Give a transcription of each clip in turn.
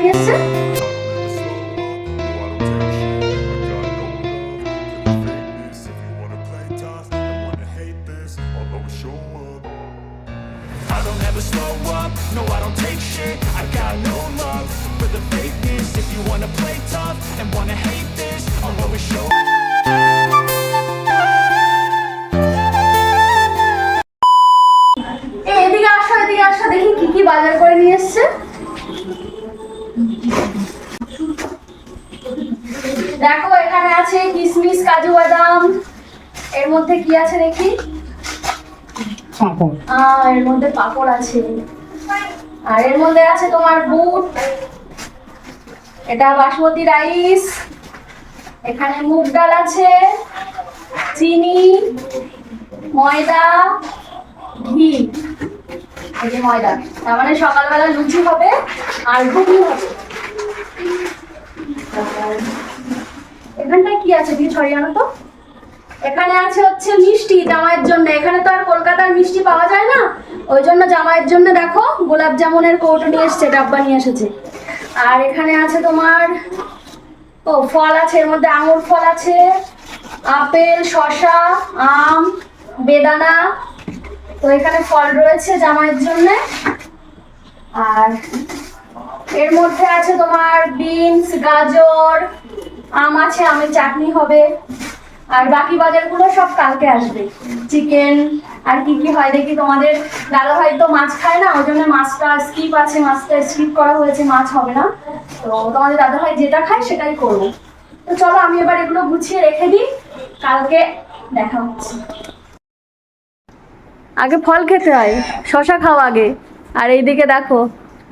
নিয়ে এসছে কি আছে দেখি? আহ, এর মধ্যে পাপড় আছে। আর এর মধ্যে আছে তোমার বুট। এটা বাসমতি রাইস। এখানে মুগ ডাল আছে চিনি ময়দা ঘি। এই যে ময়দা। তার মানে সকালবেলা লুচি হবে আর ঘুগনি হবে। আর এখানটায় কি আছে? দিয়ে ছড়িয়ে আনো তো। এখানে আছে হচ্ছে মিষ্টি জামাইয়ের জন্য। এখানে তো আর কলকাতার মিষ্টি পাওয়া যায় না। ওই জন্য জামাইয়ের জন্য দেখো, গোলাপ জামুনের কৌটো নিয়ে এসছে, ডাব্বা নিয়ে এসেছে। আর এখানে আছে তোমার, ও, ফল আছে, এর মধ্যে আঙুর ফল আছে, আপেল, শসা, আম, বেদানা। তো এখানে ফল রয়েছে জামাইয়ের জন্য। আর এর মধ্যে আছে তোমার বিনস, গাজর, আম আছে, আমের চাটনি হবে। আর বাকি বাজারগুলো সব কালকে আসবে। চিকেন আর কি কি হয় দেখি তোমাদের। দাদা ভাই তো মাছ খায় না ওই জন্য মাছটা স্কিপ আছে মাছটা স্কিপ করা হয়েছে মাছ হবে না। তো তোমাদের দাদা ভাই যেটা খায় সেটাই করব। তো চলো আমি এবার এগুলো গুছিয়ে রেখে দিই। কালকে দেখা হচ্ছে। আগে ফল খেতে হয় শশা খাও আগে। আর এইদিকে দেখো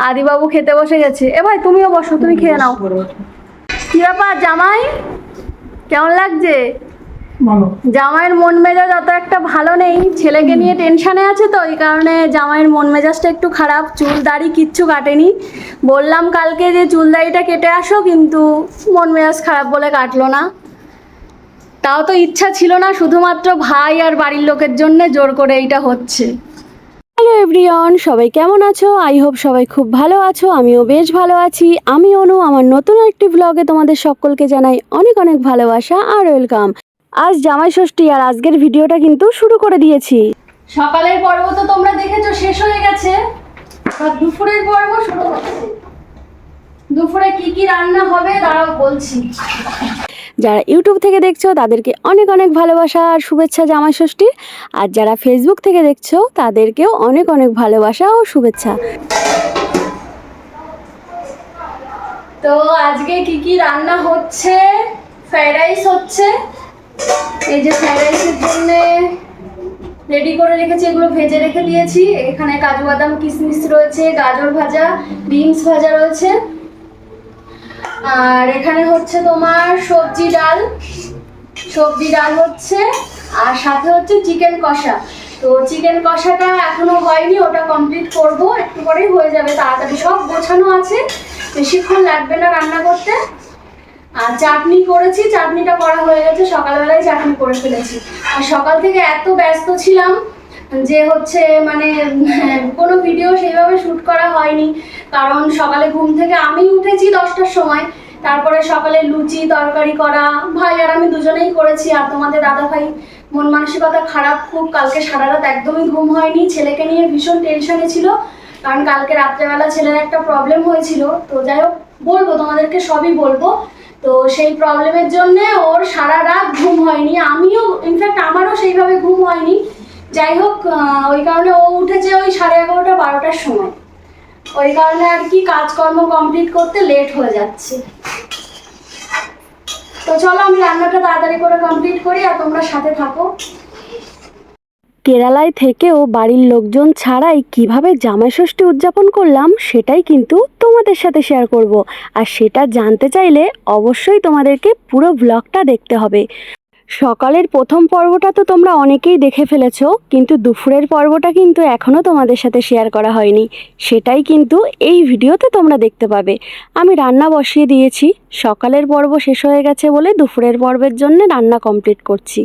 আদিবাবু খেতে বসে গেছে। এ ভাই তুমিও বসো তুমি খেয়ে নাও। কি ব্যাপার জামাই? কেমন লাগছে? জামাইয়ের মন মেজাজ অত একটা ভালো নেই। ছেলেকে নিয়ে টেনশনে আছে তো, এই কারণে জামাইয়ের মন মেজাজটা একটু খারাপ। চুল দাড়ি কিচ্ছু কাটেনি। বললাম কালকে যে চুল দাড়িটা কেটে আসো, কিন্তু মন মেজাজ খারাপ বলে কাটলো না। তাও তো ইচ্ছা ছিল না, শুধুমাত্র ভাই আর বাড়ির লোকের জন্য জোর করে এইটা হচ্ছে। হ্যালো এভরিওয়ান, সবাই কেমন আছো? আই হোপ সবাই খুব ভালো আছো, আমিও বেশ ভালো আছি। আমি অনু, আমার নতুন একটি ব্লগে তোমাদের সকলকে জানাই অনেক অনেক ভালোবাসা আর ওয়েলকাম আজ জামাই ষষ্ঠী আর আজকের ভিডিওটা কিন্তু শুরু করে দিয়েছি। সকালের পর্ব তো তোমরা দেখেছ শেষ হয়ে গেছে। আর দুপুরের পর্ব শুরু হচ্ছে দুপুরে কি কি রান্না হবে দাঁড়াও বলছি। যারা ইউটিউব থেকে দেখছ তাদেরকে অনেক অনেক ভালোবাসা আর শুভেচ্ছা জামাই ষষ্ঠীর। আর যারা ফেসবুক থেকে দেখছ তাদেরকেও অনেক অনেক ভালোবাসা ও শুভেচ্ছা। তো আজকে কি কি রান্না হচ্ছে? ফ্রাইড রাইস হচ্ছে এই যে ফ্রাইড জন্য রেডি করে রেখেছি, এগুলো ভেজে রেখে দিয়েছি। এখানে কাজু বাদাম, কিশমিশ রয়েছে, গাজর ভাজা, বিনস ভাজা রয়েছে। আর এখানে হচ্ছে তোমার সবজি ডাল। সবজি ডাল হচ্ছে, আর সাথে হচ্ছে চিকেন কষা। তো চিকেন কষাটা এখনও হয়নি, ওটা কমপ্লিট করব, একটু পরেই হয়ে যাবে, তাড়াতাড়ি সব গোছানো আছে। বেশিক্ষণ লাগবে না রান্না করতে। আর চাটনি করেছি, চাটনিটা করা হয়ে গেছে, সকালবেলায় চাটনি করে ফেলেছি। আর সকাল থেকে এত ব্যস্ত ছিলাম যে হচ্ছে মানে কোনো ভিডিও সেইভাবে শ্যুট করা হয়নি। কারণ সকালে ঘুম থেকে আমি উঠেছি দশটার সময়, তারপরে সকালে লুচি, তরকারি করা, ভাই আর আমি দুজনেই করেছি। আর তোমাদের দাদা ভাই মন মানসিকতা খারাপ, খুব কালকে সারা রাত একদমই ঘুম হয়নি। ছেলেকে নিয়ে ভীষণ টেনশনে ছিল, কারণ কালকে রাত্রেবেলা ছেলের একটা প্রবলেম হয়েছিল। তো যাই হোক, বলব, তোমাদেরকে সবই বলব। তো সেই প্রবলেমের জন্য ওর সারা রাত ঘুম হয়নি। আমিও ইনফ্যাক্ট আমারও সেইভাবে ঘুম হয়নি। যাই হোক ওই কারণে ও উঠেছে ওই সাড়ে এগারোটা, বারোটার সময়। ওই কারণে আর কি কাজকর্ম কমপ্লিট করতে লেট হয়ে যাচ্ছে। তো চলো, আমি রান্নাটা তাড়াতাড়ি করে কমপ্লিট করি আর তোমরা সাথে থাকো। কেরালায় থেকেও বাড়ির লোকজন ছাড়াই কীভাবে জামাই ষষ্ঠী উদযাপন করলাম সেটাই কিন্তু তোমাদের সাথে শেয়ার করব। আর সেটা জানতে চাইলে অবশ্যই তোমাদেরকে পুরো ব্লগটা দেখতে হবে। সকালের প্রথম পর্বটা তো তোমরা অনেকেই দেখে ফেলেছো, কিন্তু দুপুরের পর্বটা কিন্তু এখনও তোমাদের সাথে শেয়ার করা হয়নি। সেটাই কিন্তু এই ভিডিওতে তোমরা দেখতে পাবে। আমি রান্না বসিয়ে দিয়েছি, সকালের পর্ব শেষ হয়ে গেছে বলে দুপুরের পর্বের জন্য রান্না কমপ্লিট করছি।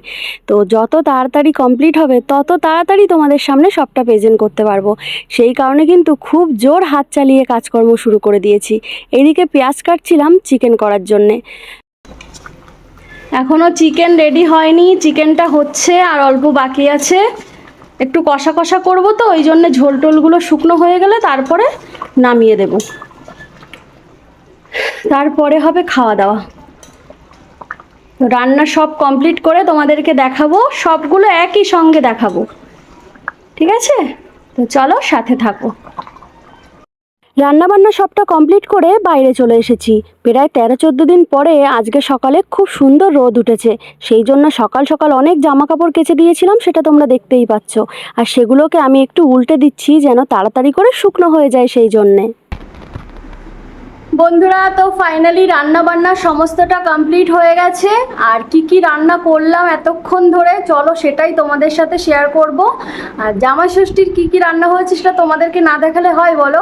তো যত তাড়াতাড়ি কমপ্লিট হবে, তত তাড়াতাড়ি তোমাদের সামনে সবটা প্রেজেন্ট করতে পারব। সেই কারণে কিন্তু খুব জোর হাত চালিয়ে কাজকর্ম শুরু করে দিয়েছি। এদিকে পেঁয়াজ কাটছিলাম চিকেন করার জন্যে। এখনও চিকেন রেডি হয়নি, চিকেনটা হচ্ছে আর অল্প বাকি আছে। একটু কষা কষা করব তো, ওই জন্য ঝোল টোলগুলো শুকনো হয়ে গেলে তারপরে নামিয়ে দেব। তারপরে হবে খাওয়া দাওয়া। রান্না সব কমপ্লিট করে তোমাদেরকে দেখাবো, সবগুলো একই সঙ্গে দেখাবো। ঠিক আছে? তো চলো সাথে থাকো। রান্নাবান্না সবটা কমপ্লিট করে বাইরে চলে এসেছি। প্রায় তেরো চোদ্দ দিন পরে আজকে সকালে খুব সুন্দর রোদ উঠেছে। সেই জন্য সকাল সকাল অনেক জামা কাপড় কেচে দিয়েছিলাম, সেটা তোমরা দেখতেই পাচ্ছ। আর সেগুলোকে আমি একটু উল্টে দিচ্ছি যেন তাড়াতাড়ি করে শুকনো হয়ে যায় সেই জন্যে। বন্ধুরা, তো ফাইনালি রান্না বান্না সমস্তটা কমপ্লিট হয়ে গেছে। আর কি কি রান্না করলাম এতক্ষণ ধরে, চলো সেটাই তোমাদের সাথে শেয়ার করব। আর জামা ষষ্ঠীর কি কি রান্না হয়েছে সেটা তোমাদেরকে না দেখালে হয় বলো?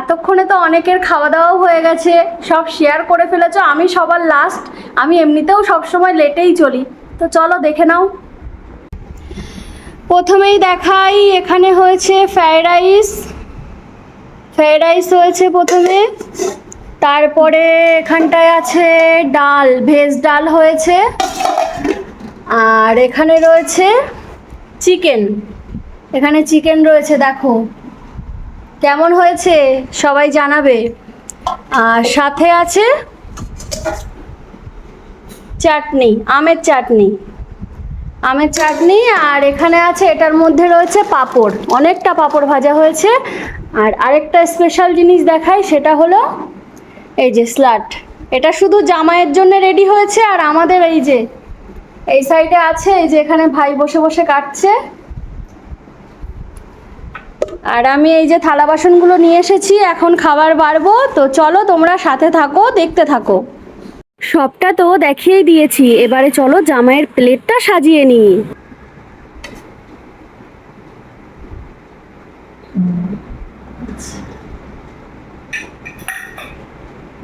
এতক্ষণে তো অনেকের খাওয়া দাওয়াও হয়ে গেছে, সব শেয়ার করে ফেলেছ, আমি সবার লাস্ট আমি এমনিতেও সবসময় লেটেই চলি। তো চলো দেখে নাও। প্রথমেই দেখাই, এখানে হয়েছে ফ্রায়েড রাইস ফ্রায়েড রাইস হয়েছে প্রথমে। তারপরে এখানটায় আছে ডাল, ভেজ ডাল হয়েছে। আর এখানে রয়েছে চিকেন। এখানে চিকেন রয়েছে, দেখো। কেমন হয়েছে? সবাই জানাবে। আর সাথে আছে চাটনি, আমের চাটনি। আমের চাটনি, আর এখানে আছে, এটার মধ্যে রয়েছে পাঁপড়। অনেকটা পাঁপড় ভাজা হয়েছে। আর আরেকটা স্পেশাল জিনিস দেখাই, সেটা হলো এই যে স্লাট, এটা শুধু জামাইয়ের জন্য রেডি হয়েছে আর আমাদের এই যে, এই সাইডে আছে, এই যে এখানে ভাই বসে বসে কাটছে। আর আমি এই যে থালা বাসনগুলো নিয়ে এসেছি, এখন খাবার বাড়বো। তো চলো তোমরা সাথে থাকো, দেখতে থাকো। সবটা তো দেখিয়েই দিয়েছি, এবারে চলো জামাইয়ের প্লেটটা সাজিয়ে নিই।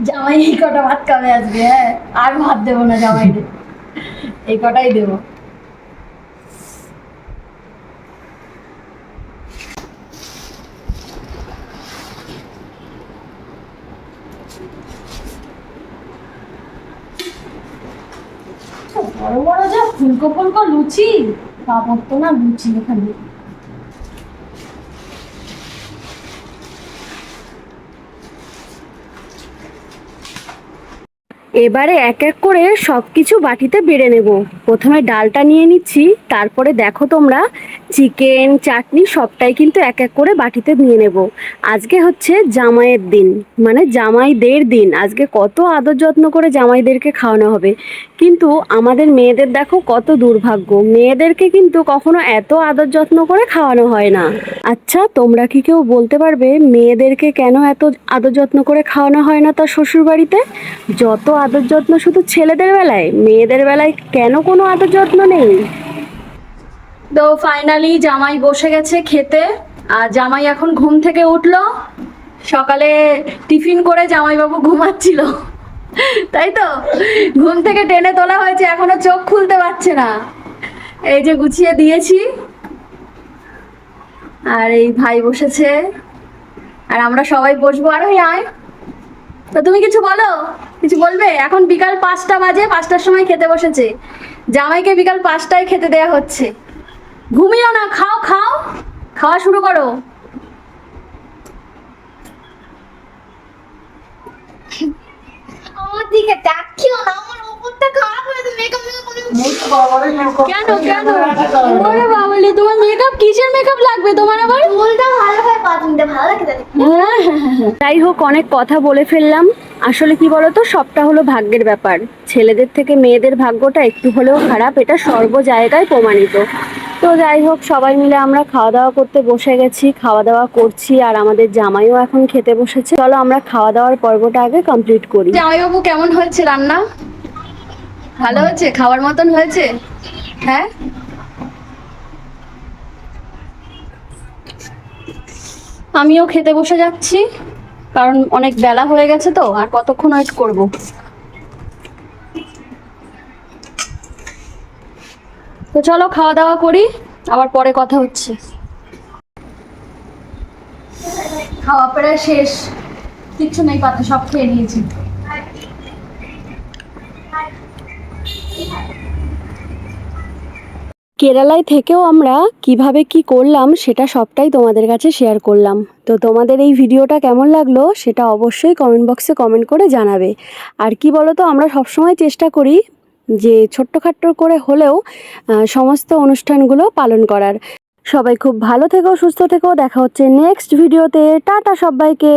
জামাই এই কটা ভাত খাবে আজকে হ্যাঁ? আর ভাত দেবো না জামাইকে। এই কটাই দেবো। বড় বড় যা ফুলকো ফুলকো লুচি পাবো তো না লুচি এখানে। এবারে এক এক করে সব কিছু বাটিতে বেড়ে নেব। প্রথমে ডালটা নিয়ে নিচ্ছি, তারপরে দেখো তোমরা, চিকেন, চাটনি সবটাই কিন্তু এক এক করে বাটিতে নিয়ে নেব। আজকে হচ্ছে জামাইয়ের দিন মানে জামাইদের দিন। আজকে কত আদর যত্ন করে জামাইদেরকে খাওয়ানো হবে। কিন্তু আমাদের মেয়েদের দেখো কত দুর্ভাগ্য। মেয়েদেরকে কিন্তু কখনো এত আদর যত্ন করে খাওয়ানো হয় না। আচ্ছা তোমরা কি কেউ বলতে পারবে মেয়েদেরকে কেন এত আদর যত্ন করে খাওয়ানো হয় না তার শ্বশুর বাড়িতে যত আদর যত্ন শুধু ছেলেদের বেলায়? মেয়েদের বেলায় কেন কোনো আদর যত্ন নেই? তো ফাইনালি জামাই বসে গেছে খেতে, আর জামাই এখন ঘুম থেকে উঠল। সকালে টিফিন করে জামাইবাবু ঘুমাচ্ছিল। তাই তো? ঘুম থেকে টেনে তোলা হয়েছে, এখনও চোখ খুলতে পারছে না। এই যে গুছিয়ে দিয়েছি। আর এই ভাই বসেছে। আর আমরা সবাই বসবো। আর আয়। তো তুমি কিছু বলো? কিছু বলবে? এখন বিকাল পাঁচটা বাজে, পাঁচটার সময় খেতে বসেছে। জামাইকে বিকাল পাঁচটায় খেতে দেয়া হচ্ছে। ঘুমিও না, খাও খাও। খাওয়া শুরু করো। আমার দিকে দেখিও না, আমার হয়ে তো মেকআপ কেন কেন ওরে বাবালে তোমার মেকআপ কিসের মেকআপ লাগবে তোমার আবার? চুলটা ভালো হয় পাতনিটা ভালো লাগে যাই হোক অনেক কথা বলে ফেললাম। আসলে কি বলতো সবটা হলো ভাগ্যের ব্যাপার। ছেলেদের থেকে মেয়েদের ভাগ্যটা একটু হলেও খারাপ এটা সর্ব জায়গায় প্রমাণিত। তো যাই হোক সবাই মিলে আমরা খাওয়া দাওয়া করতে বসে গেছি খাওয়া দাওয়া করছি আর আমাদের জামাইও এখন খেতে বসেছে। চলো আমরা খাওয়া দাওয়ার পর্বটা আগে কমপ্লিট করি। জামাইবাবু কেমন হয়েছে রান্না? ভালো হয়েছে? খাওয়ার মতন হয়েছে? হ্যাঁ? আমিও খেতে বসে যাচ্ছি, কারণ অনেক বেলা হয়ে গেছে তো, আর কতক্ষণ ওয়েট করব? তো চলো খাওয়া দাওয়া করি, আবার পরে কথা হচ্ছে। খাওয়া প্রায় শেষ, কিচ্ছু নেই পাতে সব খেয়ে নিয়েছি। কেরালায় থেকেও আমরা কীভাবে কি করলাম সেটা সবটাই তোমাদের কাছে শেয়ার করলাম। তো তোমাদের এই ভিডিওটা কেমন লাগল সেটা অবশ্যই কমেন্ট বক্সে কমেন্ট করে জানাবে। আর কি বলো তো আমরা সবসময় চেষ্টা করি যে ছোট্টখাট্ট করে হলেও সমস্ত অনুষ্ঠানগুলো পালন করার। সবাই খুব ভালো থেকো, সুস্থ থেকো, দেখা হচ্ছে নেক্সট ভিডিওতে টাটা সবাইকে!